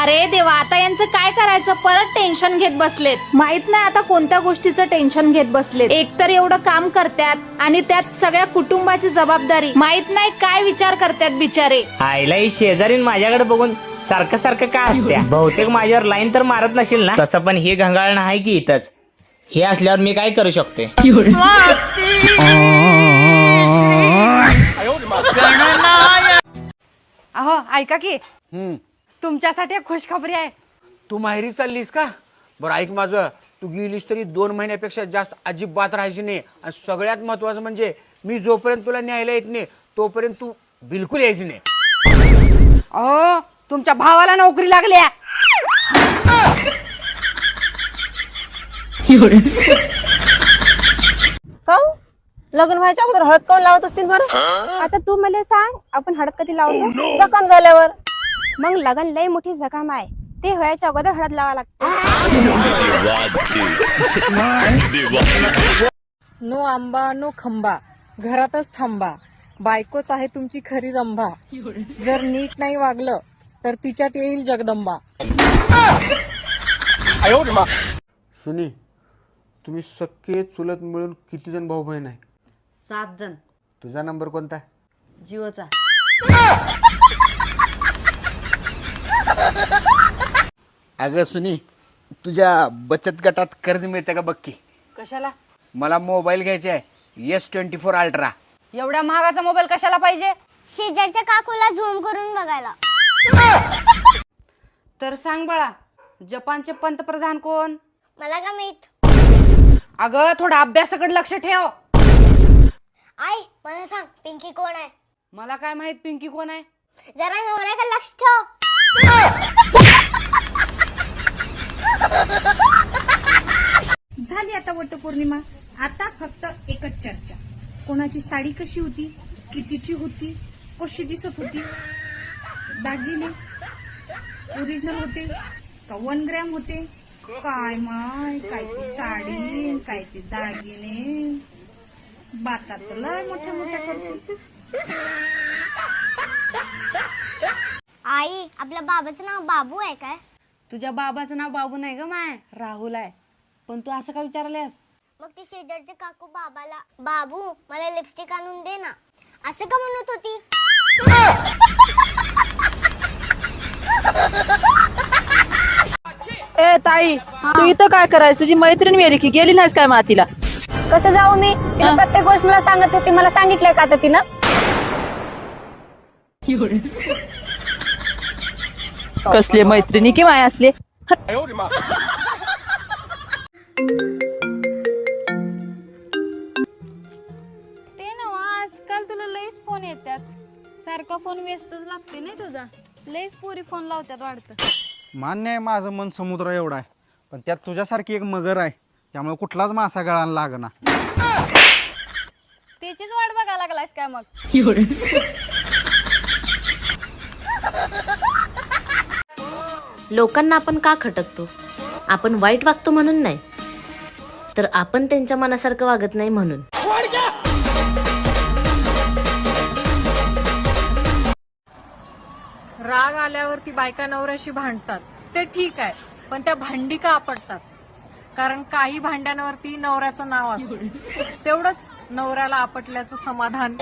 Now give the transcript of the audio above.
अरे देवा आता यांचं काय करायचं? परत टेन्शन घेत बसलेत. माहीत नाही आता कोणत्या गोष्टीचं टेन्शन घेत बसलेत. एकतर एवढं काम करतात आणि त्यात सगळ्या कुटुंबाची जबाबदारी. माहीत नाही काय विचार करतात बिचारे. आईला ही शेजारीन माझ्याकडे बघून सारखं सारखं का असत्या बहुतेक माझ्यावर लाईन तर मारत नसेल ना? तसं पण हे घंगाळ आहे की इथंच. हे असल्यावर मी काय करू शकते? अहो ऐका की. हम्म. तुमच्यासाठी एक खुशखबरी आहे. तू माहेरी चाललीस का? बरं ऐक माझं. तू गेलीस तरी दोन महिन्यापेक्षा जास्त अजिबात राहायची नाही. आणि सगळ्यात महत्वाचं म्हणजे मी जोपर्यंत तुला न्यायला येत नाही तोपर्यंत तू बिलकुल यायची नाही. अहो तुमच्या भावाला नोकरी लागल्या. काऊ लग्न व्हायच्या अगोदर हळद काऊन लावत असतील बरं? आता तू मला सांग आपण हळद कधी लावतो? जखम झाल्यावर. मग लग्न लय मोठी जखम आहे. ते व्हायच्या अगोदर हळद लावा लागते. नो आंबा नो खंबा. घरातच थांबा. बायकोच आहे तुमची खरी रंभा. जर नीट नाही वागलं तर तिच्यात येईल जगदंबा. सुनी तुम्ही सख्खे चुलत मिळून किती जण भाऊ बहीण आहे? सात जण तुझा नंबर कोणता जिओचा. अगं सुनी तुझ्या बचत गटात कर्ज मिळतं का बक्की कशाला? मला मोबाईल घ्यायचा आहे एस ट्वेंटी फोर अल्ट्रा. एवढ्या महागाचा मोबाईल कशाला पाहिजे? शेजारच्या काकूला झूम करून बघायला. तर सांग बाळा जपानचे पंतप्रधान कोण? मला का माहीत? अगं थोडा अभ्यासाकडे लक्ष ठेव. आई मला सांग पिंकी कोण आहे? मला काय माहीत पिंकी कोण आहे? जरा नवऱ्याकडे लक्ष ठेव. झाली आता फक्त एकच चर्चा. कोणाची साडी कशी होती कितीची होती कशी दिसत होती दागिने ओरिजिनल होते का वन ग्रॅम होते? काय माय काय ती साडी काय ते दागिने. बाता तर लय मोठ्या मोठ्या करते. आई आपल्या बाबाचं नाव बाबू आहे काय? तुझ्या बाबाचं नाव बाबू नाही ग माय राहुल आहे. पण तू असं का विचारल्यास मग ती शेजारची काकू बाबाला बाबू मला लिपस्टिक आणून दे ना. असं का म्हणत होती? ए ताई तू इथं काय करायच तुझी मैत्रीण मेली की गेली नाहीस काय मातीला? कसं जाऊ मी? तिला प्रत्येक गोष्ट मला सांगत होती. मला सांगितलंय का आता तिनं? कसले मैत्रिणी कि माय असले ते सारखा फोन व्यस्तच लागते नाही तुझा. लईच पुरी फोन लावतात वाटतं मान्य आहे माझं मन समुद्र एवढा आहे. पण त्यात तुझ्यासारखी एक मगर आहे. त्यामुळे कुठलाच मासा गळाला लागना. त्याचीच वाट बघायला लागलास काय मग? लोकांना आपण का खटकतो? आपण वाईट वागतो म्हणून नाही. तर आपण त्यांच्या मनासारखं वागत नाही म्हणून. राग आल्यावर ती बायका नवऱ्याशी भांडतात. ते ठीक आहे पण त्या भांडी का आपटतात. कारण काही भांड्यांवरती नवऱ्याचं नाव असतं. तेवढंच नवऱ्याला आपटल्याचं समाधान.